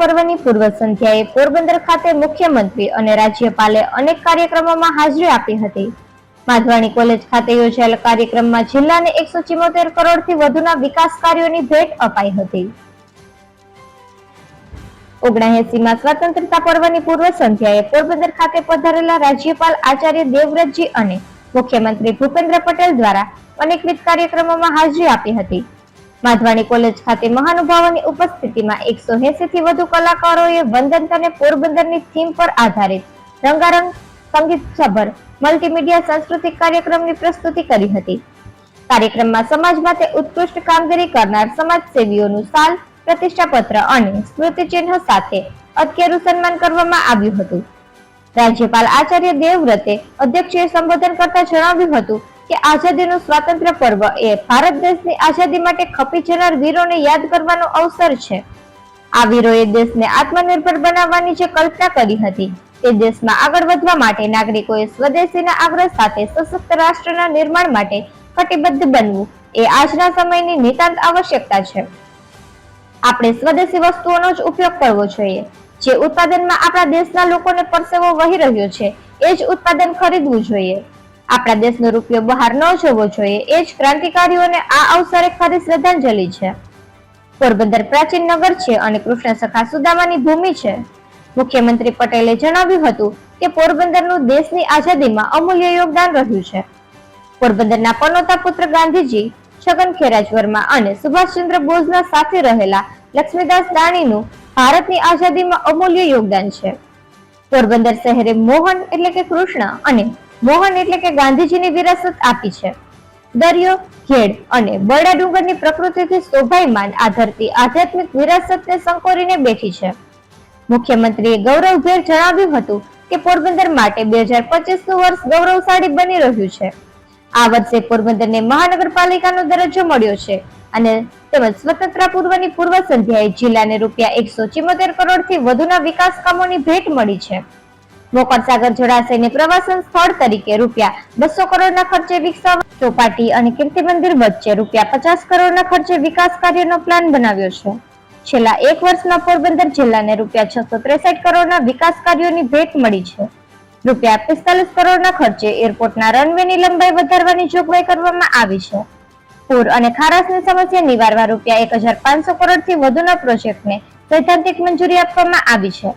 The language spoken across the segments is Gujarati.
પર્વની પૂર્વ સંધ્યાએ પોરબંદર ખાતે મુખ્યમંત્રી અને રાજ્યપાલે અનેક કાર્યક્રમોમાં હાજરી આપી હતી. માધવાણી કોલેજ ખાતે યોજાયેલ કાર્યક્રમમાં જિલ્લાને એકસો ચિમોતેર કરોડથી વધુના વિકાસ કાર્યોની ભેટ અપાઈ હતી. ઓગણએસીમાં સ્વતંત્રતા પર્વની પૂર્વ સંધ્યાએ પોરબંદર ખાતે પધારેલા રાજ્યપાલ આચાર્ય દેવવ્રતજી અને મુખ્યમંત્રી ભૂપેન્દ્ર પટેલ દ્વારા અનેકવિધ કાર્યક્રમોમાં હાજરી આપી હતી. માધવાણી કોલેજ ખાતે મહાનુભાવોની ઉપસ્થિતિમાં એકસો થી વધુ કલાકારોએ વંદન અને પોરબંદરની થીમ પર આધારિત રંગારંગ સંગીત સભર મલ્ટીમીડિયા સાંસ્કૃતિક કાર્યક્રમની પ્રસ્તુતિ કરી હતી. કાર્યક્રમમાં સમાજ માટે ઉત્કૃષ્ટ કામગીરી કરનાર સમાજસેવીઓનું સાલ, પ્રતિષ્ઠાપત્ર અને સ્મૃતિચિહ્ન સાથે અત્યારું સન્માન કરવામાં આવ્યું હતું. રાજ્યપાલ આચાર્ય દેવવ્રતે અધ્યક્ષીય સંબોધન કરતા જણાવ્યું હતું કે આઝાદીનું સ્વાતંત્ર્ય પર્વ એ ભારત દેશની આઝાદી માટે ખપી જનાર વીરોને યાદ કરવાનો અવસર છે. આ વીરોએ દેશને આત્મનિર્ભર બનાવવાની જે કલ્પના કરી હતી, તે દેશમાં આગળ વધવા માટે નાગરિકોએ સ્વદેશીના આગ્રહ સાથે સશક્ત રાષ્ટ્રના નિર્માણ માટે કટિબદ્ધ બનવું એ આજના સમયની નિતાંત આવશ્યકતા છે. આપણે સ્વદેશી વસ્તુઓનો જ ઉપયોગ કરવો જોઈએ. જે ઉત્પાદનમાં આપણા દેશના લોકોને પરસેવો વહી રહ્યો છે, એ જ ઉત્પાદન ખરીદવું જોઈએ. આપણા દેશનો રૂપિયો બહાર ન જવો જોઈએ, એ જ ક્રાંતિકારીઓને આ અવસરે ખરી શ્રદ્ધાંજલિ છે. પોરબંદર પ્રાચીન નગર છે અને કૃષ્ણ સખા સુદામાની ભૂમિ છે. મુખ્યમંત્રી પટેલે જણાવ્યું હતું કે પોરબંદરનું દેશની આઝાદીમાં અમૂલ્ય યોગદાન રહ્યું છે. પોરબંદરના પનોતા પુત્ર ગાંધીજી છગન ખેરાજ વર્મા અને સુભાષચંદ્ર બોઝના સાથે રહેલા લક્ષ્મીદાસ દાણીનું ભારતની આઝાદીમાં અમૂલ્ય યોગદાન છે. પોરબંદર શહેરે મોહન એટલે કે કૃષ્ણ અને મોહન એટલે કે ગાંધીજીની વિરાસત આપી છે. દરિયો, ખેડ અને બરડા ડુંગરની પ્રકૃતિથી શોભાયમાન આ ધરતી આધ્યાત્મિક વિરાસતને સંકોરીને બેઠી છે. મુખ્યમંત્રીએ ગૌરવભેર જણાવ્યું હતું કે પોરબંદર માટે બે હજાર પચીસનું વર્ષ ગૌરવશાળી બની રહ્યું છે. આ વર્ષે પોરબંદરને મહાનગરપાલિકાનો દરજ્જો મળ્યો છે અને તેમજ સ્વતંત્રતા પૂર્વની પૂર્વ સંધ્યાએ જિલ્લાને રૂપિયા એકસો ચુમ્મોતેર કરોડથી વધુના વિકાસ કામોની ભેટ મળી છે. મોકરસાગર જળાશયને પ્રવાસન સ્થળ તરીકે રૂપિયા બસો કરોડના ખર્ચે વિકસાવવા ચોપાટી અને કીર્તિ મંદિર વચ્ચે રૂપિયા પચાસ કરોડના ખર્ચે વિકાસ કાર્યનો પ્લાન બનાવ્યો છે. છેલ્લા એક વર્ષમાં પોરબંદર જિલ્લાને રૂપિયા છસો ત્રેસઠ કરોડના વિકાસ કાર્યોની ભેટ મળી છે. રૂપિયા પિસ્તાલીસ કરોડના ખર્ચે એરપોર્ટના રનવેની લંબાઈ વધારવાની જોગવાઈ કરવામાં આવી છે. પૂર અને ખારાશની સમસ્યા નિવારવા રૂપિયા એક હજાર પાંચસો કરોડથી વધુના પ્રોજેક્ટને સૈદ્ધાંતિક મંજૂરી આપવામાં આવી છે.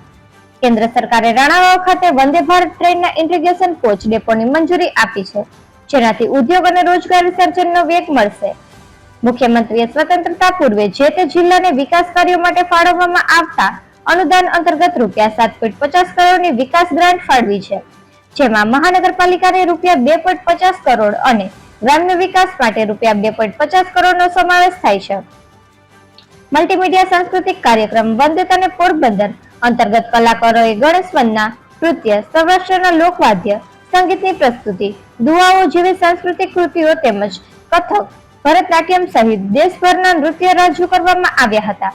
કેન્દ્ર સરકારે રાણાવાવ ખાતે વંદે ભારત ટ્રેનના ઇન્ટિગ્રેશન કોચ ડેપોની મંજૂરી આપી છે, જેનાથી ઉદ્યોગ અને રોજગારી સર્જનનો વેગ મળશે. મુખ્યમંત્રીએ સ્વતંત્રતા પૂર્વે જે તે જિલ્લાને વિકાસ કાર્યો માટે ફાળવવામાં આવતા અનુદાન અંતર્ગત રૂપિયા સાત પોઈન્ટ પચાસ કરોડની વિકાસ ગ્રાન્ટ ફાળવી છે, જેમાં મહાનગરપાલિકાને રૂપિયા બે પોઈન્ટ પચાસ કરોડ અને ગ્રામ્ય વિકાસ માટે રૂપિયા બે પોઈન્ટ પચાસ કરોડનો સમાવેશ થાય છે. મલ્ટીમીડિયા સાંસ્કૃતિક કાર્યક્રમ વંદિત અને પોરબંદર અંતર્ગત કલાકારોએ ગણેશ વંદના નૃત્ય સૌરાષ્ટ્રના લોકવાદ્ય, સંગીતની પ્રસ્તુતિ, દુઆઓ જેવી સાંસ્કૃતિક કૃતિઓ તેમજ કથક, ભરતનાટ્યમ સહિત દેશભરના નૃત્ય રજૂ કરવામાં આવ્યા હતા.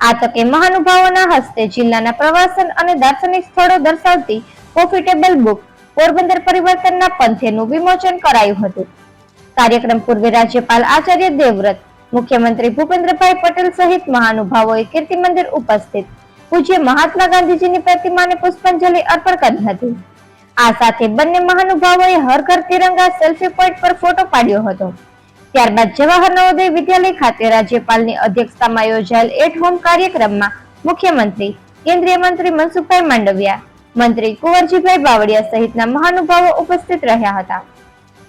આ તકે મહાનુભાવોના હસ્તે જિલ્લાના પ્રવાસન અને દાર્શનિક સ્થળો દર્શાવતી પ્રોફિટેબલ બુક પોરબંદર પરિવર્તનના પંથેનું વિમોચન કરાયું હતું. કાર્યક્રમ પૂર્વે રાજ્યપાલ આચાર્ય દેવવ્રત, મુખ્યમંત્રી ભૂપેન્દ્રભાઈ પટેલ સહિત મહાનુભાવોએ કીર્તિ મંદિર ઉપસ્થિત પૂજ્ય મહાત્મા ગાંધીજીની પ્રતિમાને પુષ્પાંજલિ અર્પણ કરી હતી. આ સાથે બંને મહાનુભાવોએ હર ઘર તિરંગા સેલ્ફી પોઈન્ટ પર ફોટો પાડ્યો હતો. ત્યારબાદ જવાહર નવોદય વિદ્યાલય ખાતે રાજ્યપાલની અધ્યક્ષતામાં યોજાયેલ એટ હોમ કાર્યક્રમમાં મુખ્યમંત્રી, કેન્દ્રીય મંત્રી મનસુખભાઈ માંડવિયા, મંત્રી કુંવરજીભાઈ બાવળિયા સહિતના મહાનુભાવો ઉપસ્થિત રહ્યા હતા.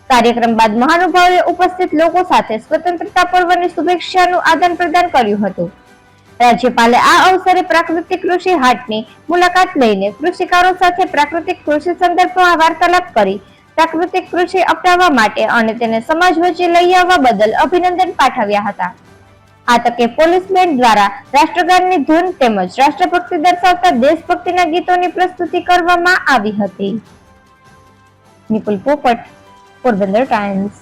કાર્યક્રમ બાદ મહાનુભાવોએ ઉપસ્થિત લોકો સાથે સ્વતંત્રતા પર્વની શુભેચ્છાનું આદાન પ્રદાન કર્યું હતું. રાજ્યપાલે આ અવસરે પ્રાકૃતિક કૃષિ હાટની મુલાકાત લઈને કૃષિકારો સાથે પ્રાકૃતિક કૃષિ સંદર્ભમાં વાર્તાલાપ કરી પ્રાકૃતિક કૃષિ અપનાવવા માટે અને તેને સમાજ વચ્ચે લઈ આવવા બદલ અભિનંદન પાઠવ્યા હતા. આ તકે પોલીસ બેન્ડ દ્વારા રાષ્ટ્રગાનની ધૂન તેમજ રાષ્ટ્રભક્તિ દર્શાવતા દેશભક્તિના ગીતોની પ્રસ્તુતિ કરવામાં આવી હતી. નિપુલ પોપટ, પોરબંદર ટાઈમ્સ.